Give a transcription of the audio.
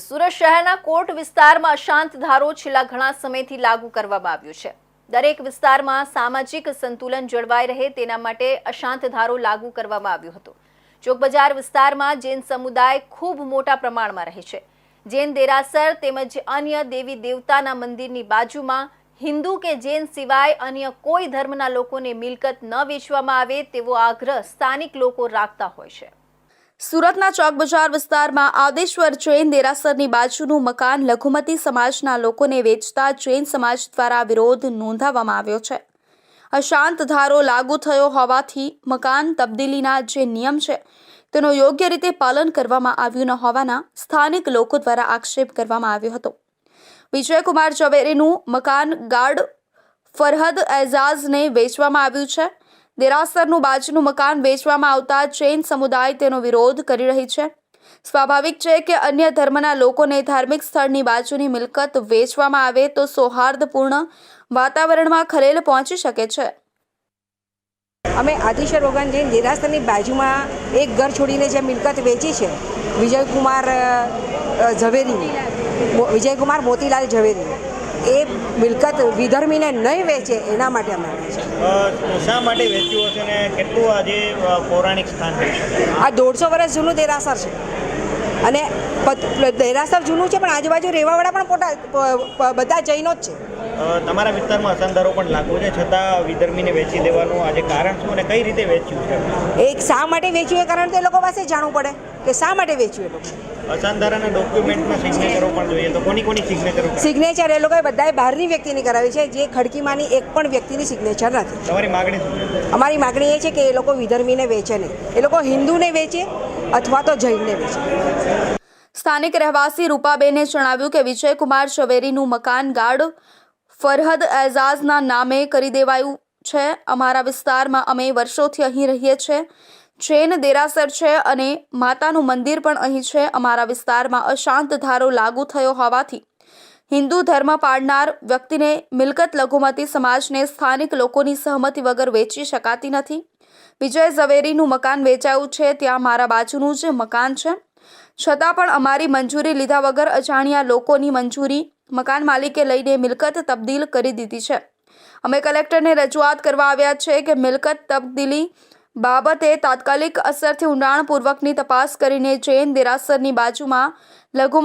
સુરત શહેરના કોટ વિસ્તારમાં અશાંત ધારો છેલ્લા ઘણા સમયથી લાગુ કરવામાં આવ્યો છે. દરેક વિસ્તારમાં સામાજિક સંતુલન જળવાઈ રહે તેના માટે અશાંત ધારો લાગુ કરવામાં આવ્યો હતો. ચોકબજાર વિસ્તારમાં જૈન સમુદાય ખૂબ મોટા પ્રમાણમાં રહે છે. જૈન દેરાસર તેમજ અન્ય દેવી દેવતાના મંદિરની બાજુમાં હિન્દુ કે જૈન સિવાય અન્ય કોઈ ધર્મના લોકોને મિલકત ન વેચવામાં આવે તેવો આગ્રહ સ્થાનિક લોકો રાખતા હોય છે. સુરતના ચોક બજાર વિસ્તારમાં આદેશ્વર જૈન દેરાસરની બાજુનું મકાન લઘુમતી સમાજના લોકોને વેચતા જૈન સમાજ દ્વારા વિરોધ નોંધાવવામાં આવ્યો છે. અશાંત ધારો લાગુ થયો હોવાથી મકાન તબદીલીના જે નિયમ છે, તેનો યોગ્ય રીતે પાલન કરવામાં આવ્યું ન હોવાના સ્થાનિક લોકો દ્વારા આક્ષેપ કરવામાં આવ્યો હતો. વિજયકુમાર ઝવેરીનું મકાન ગાર્ડ ફરહદ એઝાઝને વેચવામાં આવ્યું છે. દેરાસરનું બાજુનું મકાન વેચવામાં આવતા જૈન સમુદાય તેનો વિરોધ કરી રહી છે. સ્વાભાવિક છે કે અન્ય ધર્મના લોકોને ધાર્મિક સ્થળની બાજુની મિલકત વેચવામાં આવે તો સૌહાર્દપૂર્ણ વાતાવરણમાં ખલેલ પહોંચી શકે છે. અમે આદિશ્વર ભગવાન જૈન દેરાસરની બાજુમાં એક ઘર છોડીને જે મિલકત વેચી છે, વિજયકુમાર ઝવેરી. વિજયકુમાર મોતીલાલ ઝવેરી. એ મિલકત વિધર્મીને નહીં વેચે એના માટે અમે છે શા માટે વેચ્યું હશે ને કેટલું આજે પૌરાણિક સ્થાન આ દોઢસો વર્ષ જૂનું દેરાસર છે. અને દેરાસર જૂનું છે પણ આજુબાજુ રહેવાવાળા પણ પોતા બધા જૈનો જ છે. તમારા વિસ્તારમાં અસંધારો પણ લાગુ છે છતાં વિધર્મીને વેચી દેવાનું આજે કારણ શું અને કઈ રીતે વેચ્યું છે? એક શા માટે વેચ્યું એ કારણ તો એ લોકો પાસે જાણવું પડે. કે શા માટે વેચ્યું એ લોકો ડોક્યુમેન્ટમાં સિગ્નેચરો પણ જોઈએ તો કોની કોની સિગ્નેચરો સિગ્નેચર એ લોકોએ બધાએ બહારની વ્યક્તિની કરાવી છે જે ખડકીમાંની એક પણ વ્યક્તિની સિગ્નેચર નથી. તમારી માગણી અમારી માગણી એ છે કે એ લોકો વિધર્મીને વેચે નહીં. એ લોકો હિન્દુને વેચે અથવા તો જૈનને વેચે. સ્થાનિક રહેવાસી રૂપાબેને જણાવ્યું કે વિજયકુમાર ઝવેરીનું મકાન ગાર્ડ ફરહદ એઝાઝના નામે કરી દેવાયું છે. અમારા વિસ્તારમાં અમે વર્ષોથી અહીં રહીએ છીએ. જૈન દેરાસર છે અને માતાનું મંદિર પણ અહીં છે. અમારા વિસ્તારમાં અશાંત ધારો લાગુ થયો હોવાથી હિન્દુ ધર્મ પાળનાર વ્યક્તિને મિલકત લઘુમતી સમાજને સ્થાનિક લોકોની સહમતિ વગર વેચી શકાતી નથી. વિજય ઝવેરીનું મકાન વેચાયું છે. ત્યાં મારા બાજુનું જ મકાન છે. છતાં પણ અમારી મંજૂરી લીધા વગર અજાણ્યા લોકોની મંજૂરી મકાન માલિકે લઈને મિલકત તબદીલ કરી દીધી છે. અમે કલેક્ટરને રજૂઆત કરવા આવ્યા છે કે મિલકત તબદીલી બાબતે તાત્કાલિક અસરથી ઊંડાણપૂર્વકની તપાસ કરીને જૈન દેરાસરની બાજુમાં લઘુ